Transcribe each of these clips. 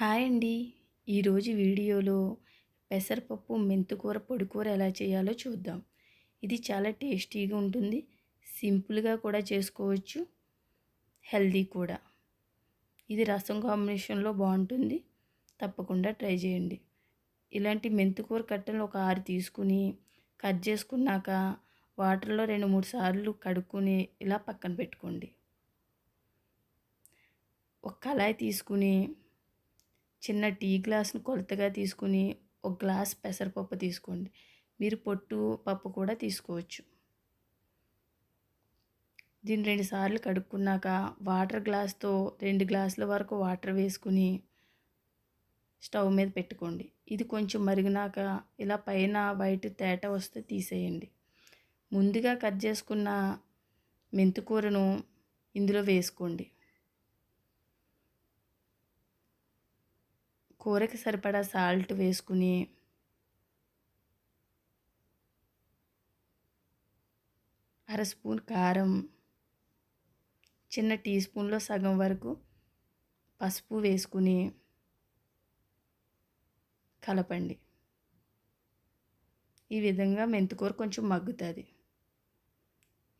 Hi అండి. ఈరోజు వీడియోలో పెసరపప్పు మెంతుకూర పొడికూర ఎలా చేయాలో చూద్దాం. ఇది చాలా టేస్టీగా ఉంటుంది. సింపుల్గా కూడా చేసుకోవచ్చు. హెల్దీ కూడా. ఇది రసం కాంబినేషన్లో బాగుంటుంది. తప్పకుండా ట్రై చేయండి. ఇలాంటి మెంతుకూర కట్టెలు ఒక ఆరు తీసుకుని కట్ చేసుకున్నాక వాటర్లో రెండు మూడు సార్లు కడుక్కొని ఇలా పక్కన పెట్టుకోండి. ఒక కళాయి తీసుకుని చిన్న టీ గ్లాస్ను కొలతగా తీసుకుని ఒక గ్లాస్ పెసరపప్పు తీసుకోండి. మీరు పొట్టు పప్పు కూడా తీసుకోవచ్చు. దీన్ని రెండు సార్లు కడుక్కున్నాక వాటర్ గ్లాస్తో రెండు గ్లాసుల వరకు వాటర్ వేసుకుని స్టవ్ మీద పెట్టుకోండి. ఇది కొంచెం మరిగినాక ఇలా పైన వైట్ తేట వస్తే తీసేయండి. ముందుగా కట్ చేసుకున్న మెంతుకూరను ఇందులో వేసుకోండి. కూరకి సరిపడా సాల్ట్ వేసుకుని అర స్పూన్ కారం చిన్న టీ స్పూన్లో సగం వరకు పసుపు వేసుకుని కలపండి. ఈ విధంగా మెంతికూర కొంచెం మగ్గుతుంది.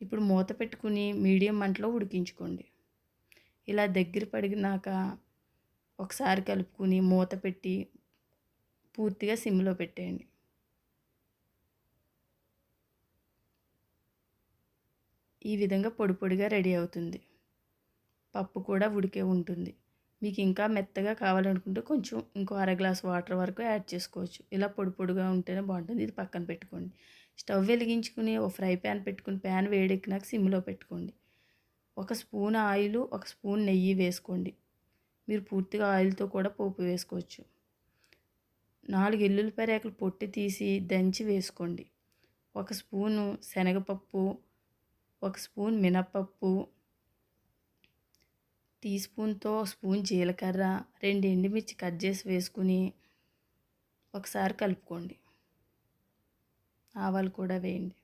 ఇప్పుడు మూత పెట్టుకుని మీడియం మంటలో ఉడికించుకోండి. ఇలా దగ్గర పడినాక ఒకసారి కలుపుకుని మూత పెట్టి పూర్తిగా సిమ్లో పెట్టేయండి. ఈ విధంగా పొడి పొడిగా రెడీ అవుతుంది. పప్పు కూడా ఉడికే ఉంటుంది. మీకు ఇంకా మెత్తగా కావాలనుకుంటే కొంచెం ఇంకో అర గ్లాస్ వాటర్ వరకు యాడ్ చేసుకోవచ్చు. ఇలా పొడి పొడిగా ఉంటేనే బాగుంటుంది. ఇది పక్కన పెట్టుకోండి. స్టవ్ వెలిగించుకుని ఒక ఫ్రై ప్యాన్ పెట్టుకుని ప్యాన్ వేడెక్కినాక సిమ్లో పెట్టుకోండి. ఒక స్పూన్ ఆయిల్ ఒక స్పూన్ నెయ్యి వేసుకోండి. మీరు పూర్తిగా ఆయిల్తో కూడా పోపు వేసుకోవచ్చు. నాలుగు ఎల్లుల్లిపాయ రేకలు పొట్టి తీసి దంచి వేసుకోండి. ఒక స్పూను శనగపప్పు ఒక స్పూన్ మినప్పప్పు టీ స్పూన్తో స్పూన్ జీలకర్ర రెండు ఎండుమిర్చి కట్ చేసి వేసుకుని ఒకసారి కలుపుకోండి. ఆవాలు కూడా వేయండి.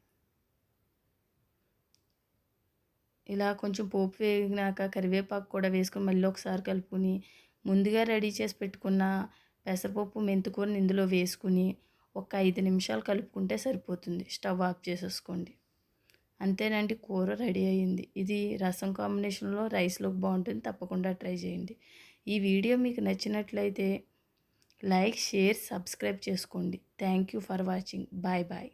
ఇలా కొంచెం పోపు వేగినాక కరివేపాకు కూడా వేసుకొని మళ్ళీ ఒకసారి కలుపుకొని ముందుగా రెడీ చేసి పెట్టుకున్న పెసరపప్పు మెంతుకూరని ఇందులో వేసుకుని ఒక ఐదు నిమిషాలు కలుపుకుంటే సరిపోతుంది. స్టవ్ ఆఫ్ చేసేసుకోండి. అంతేనండి కూర రెడీ అయ్యింది. ఇది రసం కాంబినేషన్లో రైస్లోకి బాగుంటుంది. తప్పకుండా ట్రై చేయండి. ఈ వీడియో మీకు నచ్చినట్లయితే లైక్ షేర్ సబ్స్క్రైబ్ చేసుకోండి. Thank you for watching. Bye bye.